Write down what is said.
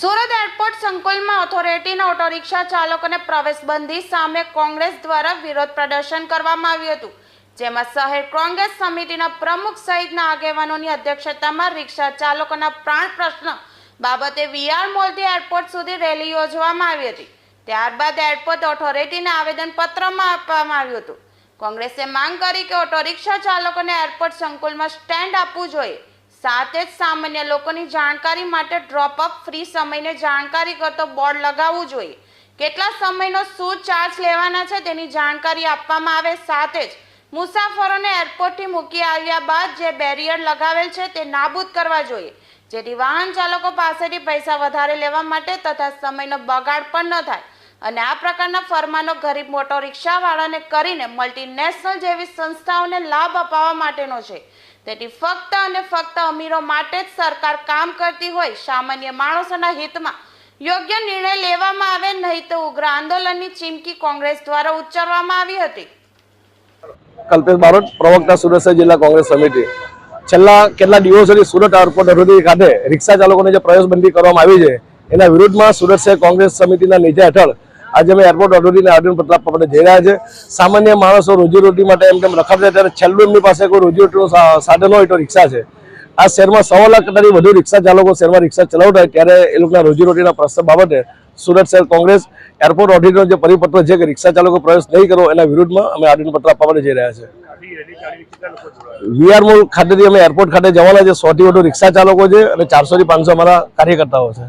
Surat airport સંકુલમાં ઓથોરિટીના auto rickshaw ચાલકોને પ્રવેશબંધી સામે કોંગ્રેસ દ્વારા વિરોધ પ્રદર્શન કરવામાં આવ્યું હતું, જેમાં શહેર કોંગ્રેસ સમિતિના પ્રમુખ સહિતના આગેવાનોની અધ્યક્ષતામાં રિક્ષા ચાલકોના પ્રાણ પ્રશ્ન બાબતે વીઆર મોલથી એરપોર્ટ સુધી રેલી યોજવામાં આવી હતી. ત્યારબાદ એરપોર્ટ ઓથોરિટીને આવેદનપત્રમાં આપવામાં આવ્યું હતું. કોંગ્રેસે માંગ કરી કે ઓટો રિક્ષા ચાલકોને એરપોર્ટ સંકુલમાં સ્ટેન્ડ આપવું જોઈએ. સાથે જ સામાન્ય લોકોની જાણકારી માટે ડ્રોપ અપ ફ્રી સમયને જાણકારી કરતો બોર્ડ લગાવવું જોઈએ. કેટલા સમયનો શું ચાર્જ લેવાના છે તેની જાણકારી આપવામાં આવે. સાથે જ મુસાફરોને એરપોર્ટથી મૂકી આવ્યા બાદ જે બેરિયર લગાવેલ છે તે નાબૂદ કરવા જોઈએ. જેથી વાહન ચાલકો પાસેથી પૈસા વધારે લેવા માટે તથા સમયનો બગાડ પણ ન થાય. અને આ પ્રકારના ફરમાનો ગરીબ મોટો રિક્ષાવાળાને કરીને મલ્ટીનેશનલ જેવી સંસ્થાઓને લાભ અપાવવા માટેનો છે. તેથી ફક્ત અને ફક્ત અમીરો માટે જ સરકાર કામ કરતી હોય સામાન્ય માણસોના હિતમાં યોગ્ય નિર્ણય લેવામાં આવે નહીં તો ઉગ્ર આંદોલનની ચીમકી કોંગ્રેસ દ્વારા ઉચ્ચારવામાં આવી હતી. કલ્પેશ બારોટ પ્રવક્તા સુરત જિલ્લા કોંગ્રેસ સમિતિ. છેલ્લા કેટલા દિવસોથી સુરત એરપોર્ટ અધિકારી ખાતે રિક્ષા ચાલકોને જે પ્રવેશબંધી કરવામાં આવી છે, એના વિરુદ્ધમાં સુરત શહેર કોંગ્રેસ સમિતિના નેજા હેઠળ આજે અમે એરપોર્ટ ઓથોરિટીના આર્ડન પત્ર આપવા માટે જઈ રહ્યા છે. સામાન્ય માણસો રોજીરોટી માટે એમ તેમ રખડતા ત્યારે છેલ્લું એમની પાસે કોઈ રોજીરોટીનું સાધન હોય તો રિક્ષા છે. આ શહેરમાં સવા લાખ કરતાં વધુ રિક્ષા ચાલકો શહેરમાં રિક્ષા ચલાવતા હોય ત્યારે એ લોકોના રોજીરોટીના પ્રશ્ન બાબતે સુરત શહેર કોંગ્રેસ એરપોર્ટ ઓથોરિટીનો જે પરિપત્ર છે કે રિક્ષા ચાલકો પ્રવેશ નહીં કરો એના વિરુદ્ધમાં અમે આવેદનપત્ર આપવા માટે જઈ રહ્યા છે. વીઆર મોલ ખાતેથી અમે એરપોર્ટ ખાતે જવાના છે. સોથી વધુ રિક્ષા ચાલકો છે અને ચારસો થી પાંચસો અમારા કાર્યકર્તાઓ છે.